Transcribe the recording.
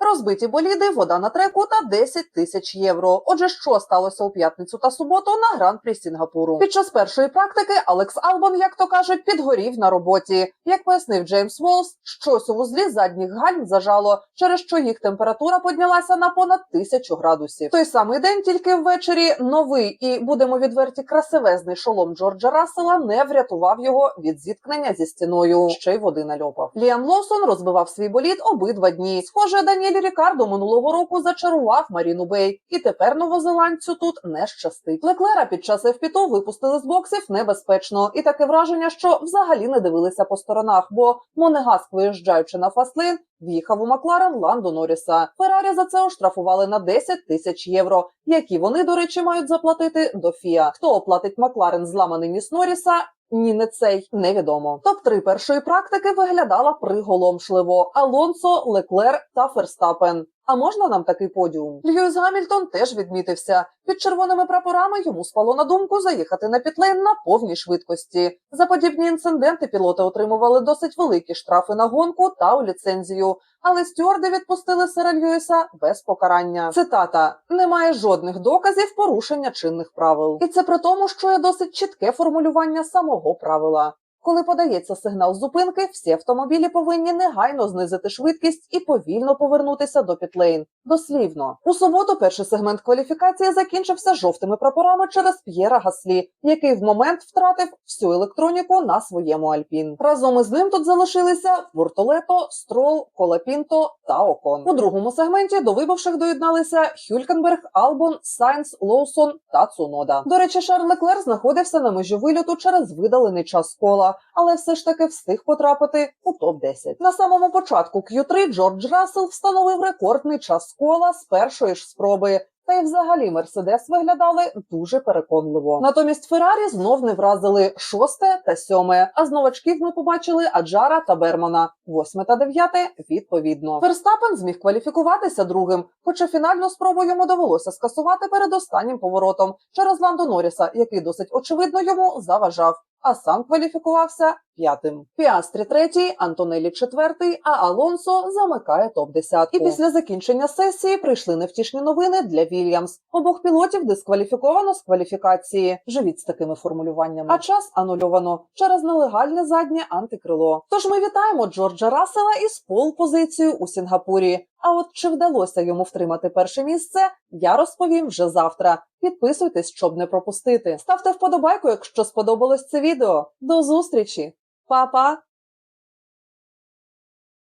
Розбиті боліди, вода на треку та 10 тисяч євро. Отже, що сталося у п'ятницю та суботу на гран-прі Сінгапуру? Під час першої практики Алекс Албон, як то кажуть, підгорів на роботі. Як пояснив Джеймс Волс, щось у вузлі задніх гальм зажало, через що їх температура піднялася на понад тисячу градусів. Той самий день, тільки ввечері, новий і будемо відверті красивезний шолом Джорджа Рассела не врятував його від зіткнення зі стіною. Ще й води нальопав. Ліам Лоусон розбивав свій болід обидва дні. Схоже, Даніель Рікардо минулого року зачарував Маріну Бей, і тепер новозеландцю тут не щастить. Леклера під час FP2 випустили з боксів небезпечно, і таке враження, що взагалі не дивилися по сторонах, бо Монегаск, виїжджаючи на фастлейн, в'їхав у Макларен Ландо Норріса. Феррарі за це оштрафували на 10 тисяч євро, які вони, до речі, мають заплатити до ФІА. Хто оплатить Макларен зламаний ніс Норріса? Ні, не цей невідомо. Топ 3 першої практики виглядала приголомшливо: Алонсо, Леклер та Ферстапен. А можна нам такий подіум? Льюіс Гамільтон теж відмітився. Під червоними прапорами йому спало на думку заїхати на пітлейн на повній швидкості. За подібні інциденти пілоти отримували досить великі штрафи на гонку та у ліцензію. Але стюарди відпустили сера Льюіса без покарання. Цитата: немає жодних доказів порушення чинних правил. І це при тому, що є досить чітке формулювання самого правила. Коли подається сигнал зупинки, всі автомобілі повинні негайно знизити швидкість і повільно повернутися до пітлейн. Дослівно у суботу перший сегмент кваліфікації закінчився жовтими прапорами через П'єра Гаслі, який в момент втратив всю електроніку на своєму Альпін. Разом із ним тут залишилися Бортолето, Строл, Колапінто та Окон. У другому сегменті до вибувших доєдналися Хюлькенберг, Албон, Сайнс, Лоусон та Цунода. До речі, Шарль Леклер знаходився на межі вильоту через видалений час кола, але все ж таки встиг потрапити у топ 10 На самому початку Q3 Джордж Рассел встановив рекордний час кола з першої ж спроби. Та й взагалі Мерседес виглядали дуже переконливо. Натомість Феррарі знов не вразили шосте та сьоме. А з новачків ми побачили Аджара та Бермана, восьме та дев'яте відповідно. Ферстапен зміг кваліфікуватися другим, хоча фінальну спробу йому довелося скасувати перед останнім поворотом через Ландо Норріса, який досить очевидно йому заважав. А сам кваліфікувався п'ятим. Піастрі третій, Антонелі четвертий, а Алонсо замикає топ 10 І після закінчення сесії прийшли невтішні новини для Вільямс. Обох пілотів дискваліфіковано з кваліфікації. Живіть з такими формулюваннями. А час анульовано через нелегальне заднє антикрило. Тож ми вітаємо Джорджа Рассела із пол позицією у Сінгапурі. А от чи вдалося йому втримати перше місце, я розповім вже завтра. Підписуйтесь, щоб не пропустити. Ставте вподобайку, якщо сподобалось це відео. До зустрічі, Па-па!